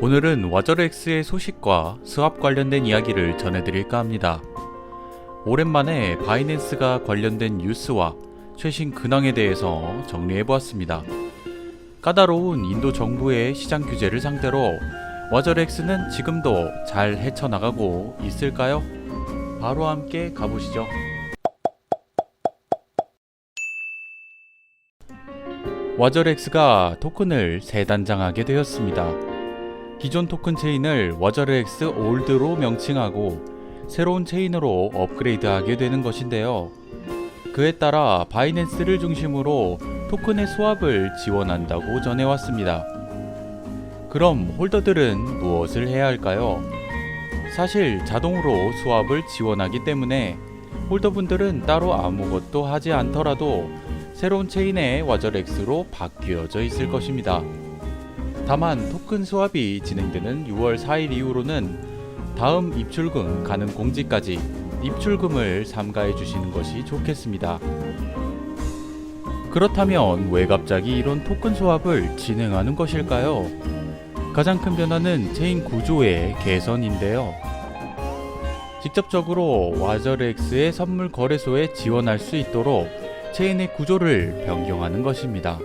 오늘은 와저렉스의 소식과 스왑 관련된 이야기를 전해드릴까 합니다. 오랜만에 바이낸스가 관련된 뉴스와 최신 근황에 대해서 정리해보았습니다. 까다로운 인도 정부의 시장 규제를 상대로 와저렉스는 지금도 잘 헤쳐나가고 있을까요? 바로 함께 가보시죠. 와저렉스가 토큰을 재단장하게 되었습니다. 기존 토큰 체인을 와저렉스 올드로 명칭하고 새로운 체인으로 업그레이드하게 되는 것인데요. 그에 따라 바이낸스를 중심으로 토큰의 수합을 지원한다고 전해왔습니다. 그럼 홀더들은 무엇을 해야 할까요? 사실 자동으로 수합을 지원하기 때문에 홀더분들은 따로 아무것도 하지 않더라도 새로운 체인의 와저렉스로 바뀌어져 있을 것입니다. 다만 토큰 수합이 진행되는 6월 4일 이후로는 다음 입출금 가능 공지까지 입출금을 삼가해 주시는 것이 좋겠습니다. 그렇다면 왜 갑자기 이런 토큰 수합을 진행하는 것일까요? 가장 큰 변화는 체인 구조의 개선인데요. 직접적으로 와저렉스의 선물 거래소에 지원할 수 있도록 체인의 구조를 변경하는 것입니다.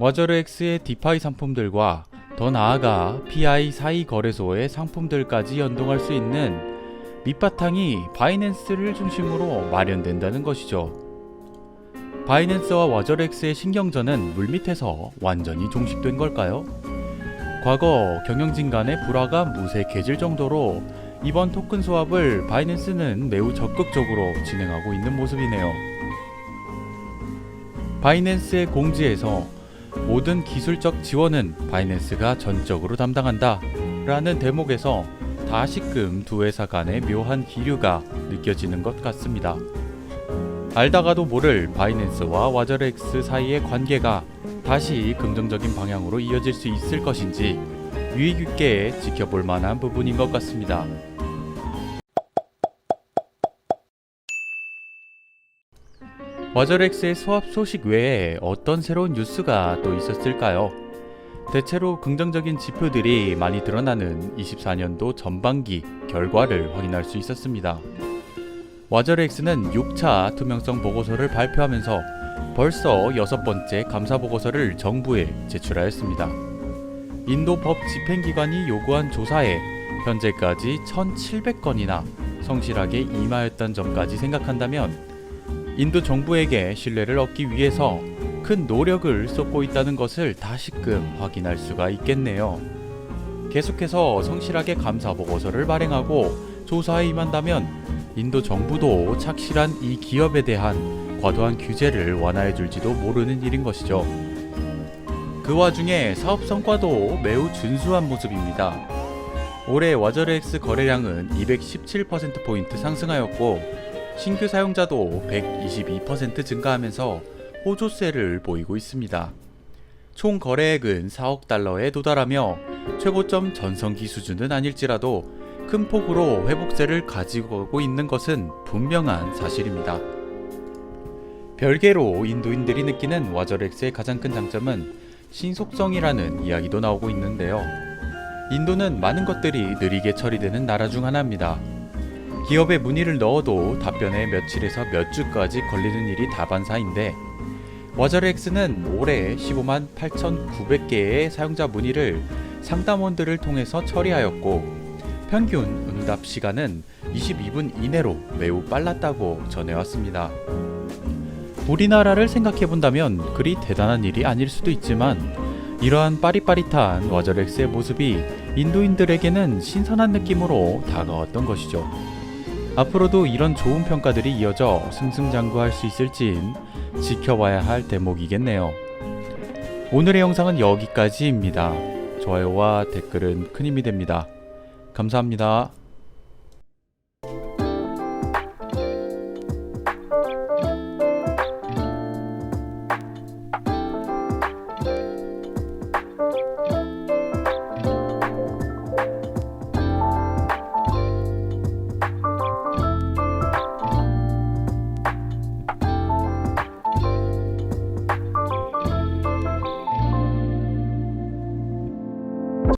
와저렉스의 디파이 상품들과 더 나아가 PI 사이 거래소의 상품들까지 연동할 수 있는 밑바탕이 바이낸스를 중심으로 마련된다는 것이죠. 바이낸스와 와저렉스의 신경전은 물밑에서 완전히 종식된 걸까요? 과거 경영진 간의 불화가 무색해질 정도로 이번 토큰 수합을 바이낸스는 매우 적극적으로 진행하고 있는 모습이네요. 바이낸스의 공지에서 모든 기술적 지원은 바이낸스가 전적으로 담당한다 라는 대목에서 다시금 두 회사 간의 묘한 기류가 느껴지는 것 같습니다. 알다가도 모를 바이낸스와 와저렉스 사이의 관계가 다시 긍정적인 방향으로 이어질 수 있을 것인지 유의 깊게 지켜볼 만한 부분인 것 같습니다. 와저렉스의 수합 소식 외에 어떤 새로운 뉴스가 또 있었을까요? 대체로 긍정적인 지표들이 많이 드러나는 24년도 전반기 결과를 확인할 수 있었습니다. 와저렉스는 6차 투명성 보고서를 발표하면서 벌써 여섯 번째 감사 보고서를 정부에 제출하였습니다. 인도 법 집행기관이 요구한 조사에 현재까지 1,700건이나 성실하게 임하였던 점까지 생각한다면 인도 정부에게 신뢰를 얻기 위해서 큰 노력을 쏟고 있다는 것을 다시금 확인할 수가 있겠네요. 계속해서 성실하게 감사 보고서를 발행하고 조사에 임한다면 인도 정부도 착실한 이 기업에 대한 과도한 규제를 완화해 줄지도 모르는 일인 것이죠. 그 와중에 사업 성과도 매우 준수한 모습입니다. 올해 와저렉스 거래량은 217%포인트 상승하였고 신규 사용자도 122% 증가하면서 호조세를 보이고 있습니다. 총 거래액은 4억 달러에 도달하며 최고점 전성기 수준은 아닐지라도 큰 폭으로 회복세를 가지고 있는 것은 분명한 사실입니다. 별개로 인도인들이 느끼는 와저렉스의 가장 큰 장점은 신속성이라는 이야기도 나오고 있는데요. 인도는 많은 것들이 느리게 처리되는 나라 중 하나입니다. 기업에 문의를 넣어도 답변에 며칠에서 몇 주까지 걸리는 일이 다반사인데 와저렉스는 올해 15만 8,900개의 사용자 문의를 상담원들을 통해서 처리하였고 평균 응답 시간은 22분 이내로 매우 빨랐다고 전해왔습니다. 우리나라를 생각해 본다면 그리 대단한 일이 아닐 수도 있지만 이러한 빠릿빠릿한 와저렉스의 모습이 인도인들에게는 신선한 느낌으로 다가왔던 것이죠. 앞으로도 이런 좋은 평가들이 이어져 승승장구할 수 있을진 지켜봐야 할 대목이겠네요. 오늘의 영상은 여기까지입니다. 좋아요와 댓글은 큰 힘이 됩니다. 감사합니다.